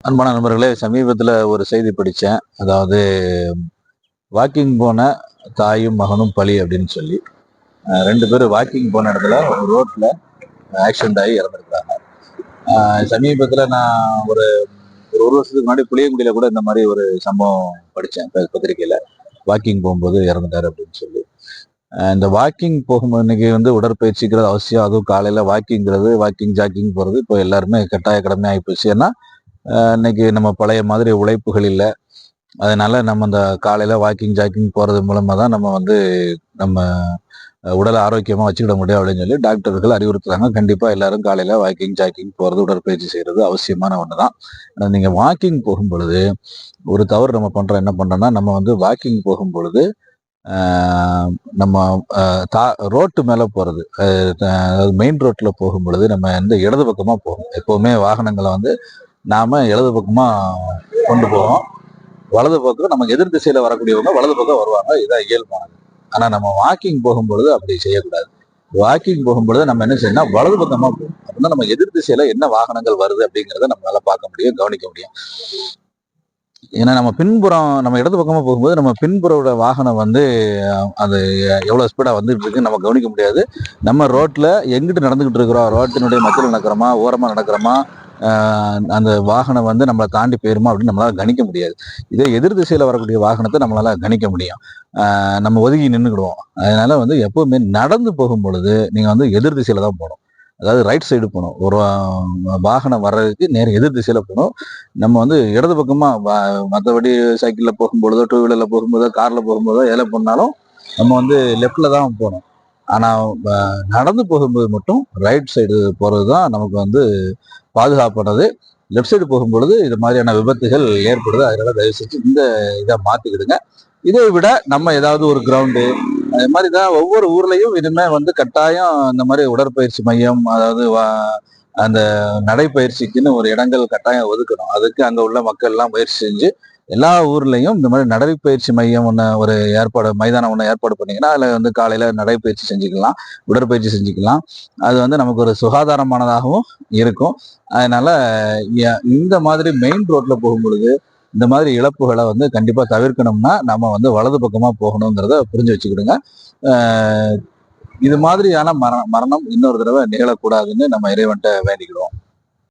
அன்பான நண்பர்களே சமீபத்தில் ஒரு செய்தி படித்தேன் அதாவது வாக்கிங் போன தாயும் மகனும் பலி அப்படின்னு சொல்லி. ரெண்டு பேரும் வாக்கிங் போன இடத்துல ஒரு ரோட்டில் ஆக்சிடென்ட் ஆகி இறந்துருக்காங்க சமீபத்தில் நான் ஒரு ஒரு ஒரு வருஷத்துக்கு முன்னாடி புளியங்குடியில் கூட இந்த மாதிரி ஒரு சம்பவம் படித்தேன் பத்திரிக்கையில் வாக்கிங் போகும்போது இறந்துட்டாரு அப்படின்னு சொல்லி. இந்த வாக்கிங் போகும்போது இன்னைக்கு வந்து உடற்பயிற்சிக்கிறது அவசியம். அதுவும் காலையில் வாக்கிங்கிறது வாக்கிங் ஜாக்கிங் போகிறது இப்போ எல்லாருமே கட்டாய கடமையாகி போச்சு. ஏன்னா இன்னைக்கு நம்ம பழைய மாதிரி உழைப்புகள் இல்லை. அதனால நம்ம இந்த காலையில் வாக்கிங் ஜாக்கிங் போகிறது மூலமாக தான் நம்ம வந்து நம்ம உடலை ஆரோக்கியமாக வச்சுக்கிட முடியும் அப்படின்னு சொல்லி டாக்டர்கள் அறிவுறுத்துறாங்க. கண்டிப்பாக எல்லாரும் காலையில் வாக்கிங் ஜாக்கிங் போகிறது உடற்பயிற்சி செய்கிறது அவசியமான ஒன்று தான் ஆனால் நீங்கள் வாக்கிங் போகும் பொழுது ஒரு தவறு நம்ம பண்ணுறோம் என்ன பண்ணுறோன்னா நம்ம வந்து வாக்கிங் போகும் பொழுது நம்ம தா ரோட்டு மேலே போகிறது அதாவது மெயின் ரோட்டில் போகும் பொழுது நம்ம எந்த இடது பக்கமாக போகும் எப்போவுமே வாகனங்களை வந்து நாம இடது பக்கமா கொண்டு போவோம் வலது பக்கம் நமக்கு எதிர் திசையில வரக்கூடியவங்க வலது பக்கம் வருவாங்க. இதான் இயல்பானது. ஆனா நம்ம வாக்கிங் போகும்பொழுது அப்படி செய்யக்கூடாது. வாக்கிங் போகும்பொழுது நம்ம என்ன செய்யணும் வலது பக்கமா போகணும் அப்படின்னா நம்ம எதிர் திசையில என்ன வாகனங்கள் வருது அப்படிங்கிறத நம்மளால பார்க்க முடியும் கவனிக்க முடியும். ஏன்னா நம்ம பின்புறம் நம்ம இடது பக்கமா போகும்போது நம்ம பின்புறோட வாகனம் வந்து அது எவ்வளவு ஸ்பீடா வந்துட்டு இருக்கு நம்ம கவனிக்க முடியாது. நம்ம ரோட்ல எங்கிட்டு நடந்துகிட்டு இருக்கிறோம் ரோட்டினுடைய மத்தியில் நடக்கிறோமா? ஓரமா நடக்கிறோமா? அந்த வாகனம் வந்து நம்மளை தாண்டி போயிருமா அப்படின்னு நம்மளால கணிக்க முடியாது. இதே எதிர் திசையில வரக்கூடிய வாகனத்தை நம்மளால கணிக்க முடியும். நம்ம ஒதுங்கி நின்றுக்கிடுவோம் அதனால வந்து எப்பவுமே நடந்து போகும் பொழுது நீங்க வந்து எதிர் திசையில தான் போகணும். அதாவது ரைட் சைடு போகணும். ஒரு வாகனம் வர்றதுக்கு நேர எதிர் திசையில போகணும். நம்ம வந்து இடது பக்கமா வ- மற்றபடி சைக்கிள்ல போகும்பொழுதோ டூ வீலர்ல போகும்போதோ கார்ல போகும்போதோ எதில் போனாலும் நம்ம வந்து லெஃப்ட்ல தான் போகணும். ஆனா நடந்து போகும்போது மட்டும் ரைட் சைடு போறது தான் நமக்கு வந்து பாதுகாப்பானது. லெஃப்ட் சைடு போகும்பொழுது இது மாதிரியான விபத்துகள் ஏற்படுது. அதனால தயவு செஞ்சு இந்த இதை மாத்திக்கிடுங்க. இதை விட நம்ம ஏதாவது ஒரு கிரவுண்டு அது மாதிரி தான் ஒவ்வொரு ஊர்லேயும் இனிமே வந்து கட்டாயம் இந்த மாதிரி உடற்பயிற்சி மையம் அதாவது வா- அந்த நடைப்பயிற்சிக்குன்னு ஒரு இடங்கள் கட்டாயம் ஒதுக்கணும். அதுக்கு அங்கே உள்ள மக்கள்லாம் பயிற்சி முயற்சி செஞ்சு எல்லா ஊர்லயும் இந்த மாதிரி நடைப்பயிற்சி மையம் ஒன்று ஒரு ஏற்பாடு மைதானம் ஒன்று ஏற்பாடு பண்ணீங்கன்னா அதில் வந்து காலையில் நடைப்பயிற்சி செஞ்சுக்கலாம் உடற்பயிற்சி செஞ்சுக்கலாம். அது வந்து நமக்கு ஒரு சுகாதாரமானதாகவும் இருக்கும். அதனால இந்த மாதிரி மெயின் ரோட்டில் போகும் பொழுது இந்த மாதிரி இழப்புகளை வந்து கண்டிப்பாக தவிர்க்கணும்னா நம்ம வந்து வலது பக்கமாக போகணுங்கிறத புரிஞ்சு வச்சுக்கிடுங்க. இது மாதிரியான மரண மரணம் இன்னொரு தடவை நிகழக்கூடாதுன்னு நம்ம இறைவன்ட்ட வேண்டிக்கிடுவோம்